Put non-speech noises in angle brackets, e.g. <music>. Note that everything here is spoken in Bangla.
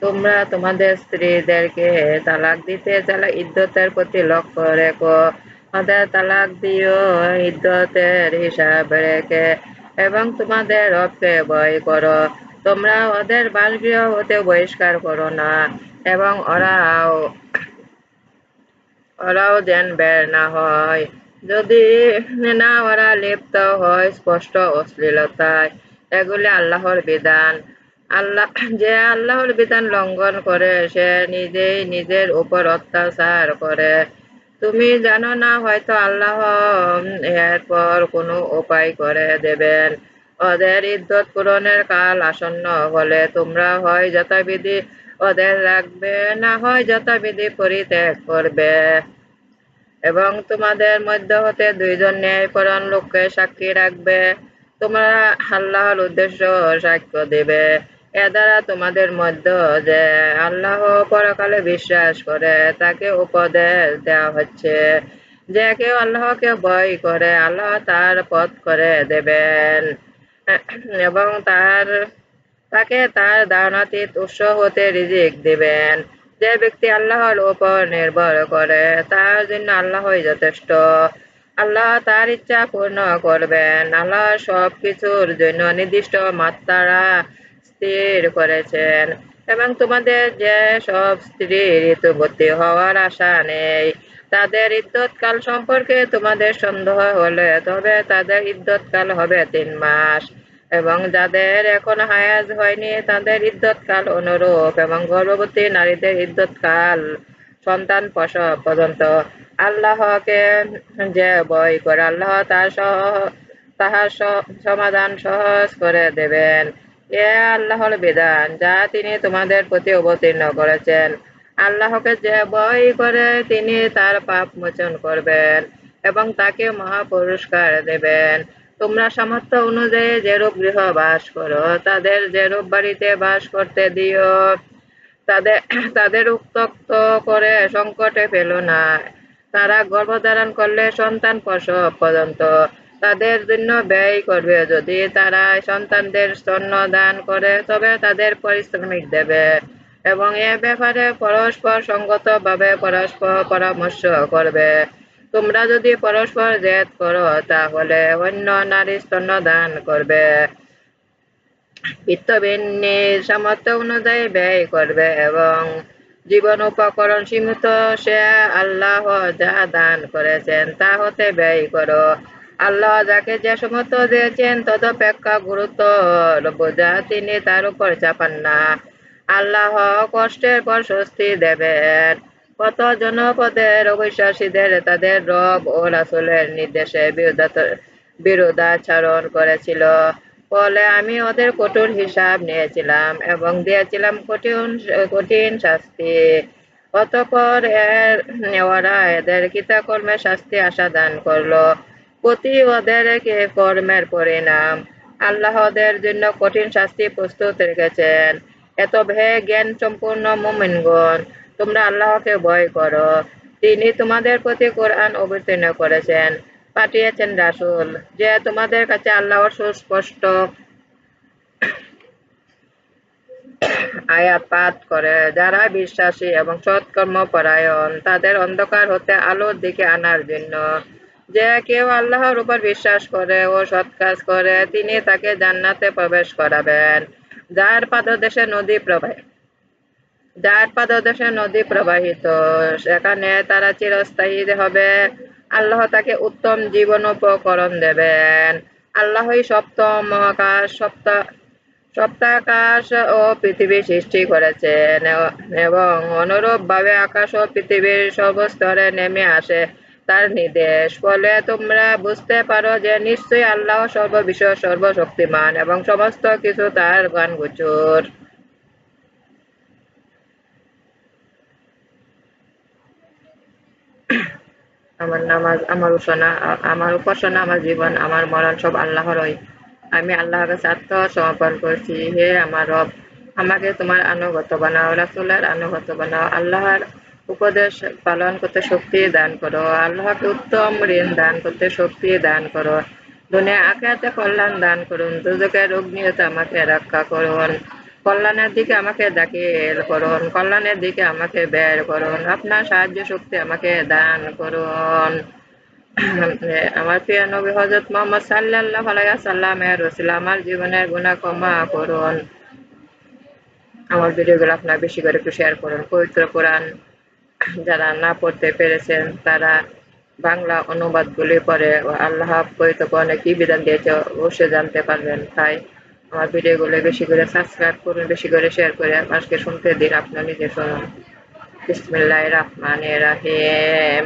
তোমরা তোমাদের স্ত্রীদেরকে তালাক দিতে চাইলে ইদ্যতের প্রতি লক্ষ্য রেখো, তাদের তালাক দিও, ইদ্যতের হিসাব রেখে এবং তোমাদের রবকে ভয় করো। তোমরা ওদের বাসগৃহ হতে বহিষ্কার করো না। এবং ওরাও ওরাও যেন বের না হয়। যদি না ওরা লিপ্ত হয় স্পষ্ট অশ্লীলতায়, এগুলি আল্লাহর বিধান। আল্লাহ, যে আল্লাহর বিধান লঙ্ঘন করে, সে নিজেই নিজের উপর অত্যাচার করে। তুমি জানো না, হয়তো আল্লাহ এরপর কোনো উপায় করে দেবেন। ওদের ইদ্যত পূরণের কাল আসন্ন হলে তোমরা হয় যথাবিধি ওদের রাখবে, না হয় যথাবিধি পরিত্যাগ করবে। এবং তোমাদের মধ্য হতে দুইজন ন্যায়পরণ লোককে সাক্ষী রাখবে। তোমরা আল্লাহর উদ্দেশ্য সাক্ষ্য দেবে। এ দ্বারা তোমাদের মধ্য যে আল্লাহ পরকালে বিশ্বাস করে, তাকে উপদেশ দেওয়া হচ্ছে। যে কেউ আল্লাহকে ভয় করে, আল্লাহ তার পথ করে দেবেন। এবং তার তাকে তার দানাতীত উৎস হতে রিজিক দিবেন। যে ব্যক্তি আল্লাহর উপর নির্ভর করে, তার জন্য আল্লাহই যথেষ্ট। আল্লাহ তার ইচ্ছা পূর্ণ করবেন। আল্লাহ সব কিছুর জন্য নির্দিষ্ট মাত্রা স্থির করেছেন। এবং তোমাদের যে সব স্ত্রী ঋতুবতী হওয়ার আশা নেই, তাদের ইদ্যৎকাল সম্পর্কে তোমাদের সন্দেহ হলে, তবে তাদের ইদ্যৎকাল হবে তিন মাস। এবং যাদের এখন হায়াজ হয়নি, তাদের ইদ্যৎকাল অনুরূপ এবং গর্ভবতী নারীদের ইদ্যৎকাল সন্তান প্রসব পর্যন্ত। আল্লাহকে যে বই করে, আল্লাহ তার সহ তাহার সমাধান সহজ করে দেবেন। এ আল্লাহর বিধান, যা তিনি তোমাদের প্রতি অবতীর্ণ করেছেন। আল্লাহকে যে বই করে, তিনি তার পাপ মোচন করবেন এবং তাকে মহাপুরস্কার দেবেন। তোমরা সামর্থ্য অনুযায়ী যেরূপ গৃহ বাস করো, তাদের যেরূপ বাড়িতে বাস করতে দিও তাদের তাদের উত্তক্ত করে সংকটে ফেল না। তারা গর্ভধারণ করলে সন্তান প্রসব পর্যন্ত তাদের জন্য ব্যয় করবে। যদি তারা সন্তানদের স্তন্য দান করে, তবে তাদের পরিশ্রমিক দেবে এবং এ ব্যাপারে পরস্পর সঙ্গতভাবে পরস্পর পরামর্শ করবে। তোমরা যদি পরস্পর জেদ করো, তাহলে অন্য নারী স্তন্য দান করবে সামর্থ্য অনুযায়ী ব্যয় করবে এবং জীবন উপকরণ সীমিত সে আল্লাহ যা দান করেছেন তা হতে ব্যয় করো। আল্লাহ যাকে যে সমর্থ দিয়েছেন, তদপেক্ষা গুরুত্ব বোঝা তিনি তার উপর চাপান না। আল্লাহ কষ্টের পর স্বস্তি দেবেন। কত জনপদের অবিশ্বাসীদের তাদের রব ও রাসুলের নির্দেশে বিরোধাচরণ করেছিল। ফলে আমি ওদের কঠোর হিসাব নিয়েছিলাম এবং দিয়েছিলাম কঠিন কঠিন শাস্তি। অতপর এর ওরা এদের কৃতকর্মের শাস্তি আশা দান করল। প্রতি ওদের কর্মের পরিণাম। আল্লাহ ওদের জন্য কঠিন শাস্তি প্রস্তুত রেখেছেন। এত ভে জ্ঞান সম্পূর্ণ মোমিনগণ তোমরা আল্লাহকে ভয় করো। তিনি তোমাদের প্রতি কোরআন অবতীর্ণ করেছেন। পাঠিয়েছেন রাসুল, যে তোমাদের কাছে আল্লাহর সুস্পষ্ট আয়াত পাঠ করে, যারা বিশ্বাসী এবং সৎকর্ম পরায়ণ তাদের অন্ধকার হতে আলোর দিকে আনার জন্য। যে কেউ আল্লাহর উপর বিশ্বাস করে ও সৎ কাজ করে, তিনি তাকে জান্নাতে প্রবেশ করাবেন, যার পাদদেশে নদী প্রবাহ যার পাদদেশে নদী প্রবাহিত। সেখানে তারা চিরস্থায়ী হবে। আল্লাহ তাকে উত্তম জীবন উপকরণ দেবেন। আল্লাহই সপ্তম মহাকাশ সপ্তাহ সপ্তাহাকাশ ও পৃথিবী সৃষ্টি করেছেন এবং অনুরূপভাবে আকাশ ও পৃথিবীর সর্বস্তরে নেমে আসে তার নির্দেশ। ফলে তোমরা বুঝতে পারো যে নিশ্চয়ই আল্লাহ সর্ববিষয়, সর্বশক্তিমান এবং সমস্ত কিছু তার গান গুচুর আমার নামাজ, আমার উপাসনা আমার উপাসনা, আমার জীবন, আমার মরণ সব আল্লাহরই আমি আল্লাহর কাছে আত্মসমর্পণ করছি। হে আমার রব, আমাকে তোমার আনুগত বানাও, রাসূলের আনুগত বানাও, আল্লাহর উপদেশ পালন করতে শক্তি দান করো, আল্লাহকে উত্তম ঋণ দান করতে শক্তি দান করো, দুনিয়া আখেরাতে কল্যাণ দান করুন দুজকের রোগ নিয়তে আমাকে রক্ষা করুন। কল্যাণের দিকে আমাকে দাখিল করুন, কল্যাণের দিকে আমাকে বের করুন, আপনার সাহায্য শক্তি আমাকে দান করুন। <clears throat> আমার প্রিয় নবী হজরত মোহাম্মদ সাল্লাল্লাহ সাল্লামের রসিল আমার জীবনের গুণা ক্ষমা করুন। আমার ভিডিওগুলো আপনার বেশি করে একটু শেয়ার করুন। পবিত্র কোরআন যারা না পড়তে পেরেছেন, তারা বাংলা অনুবাদগুলি পড়ে, আল্লাহ কোরআনে কি বিধান দিয়েছে অবশ্যই জানতে পারবেন। তাই আমার ভিডিওগুলো বেশি করে সাবস্ক্রাইব করুন, বেশি করে শেয়ার করে মানুষকে শুনতে দিন আপনার নিজের শুনুন বিসমিল্লাহির রহমানির রহিম।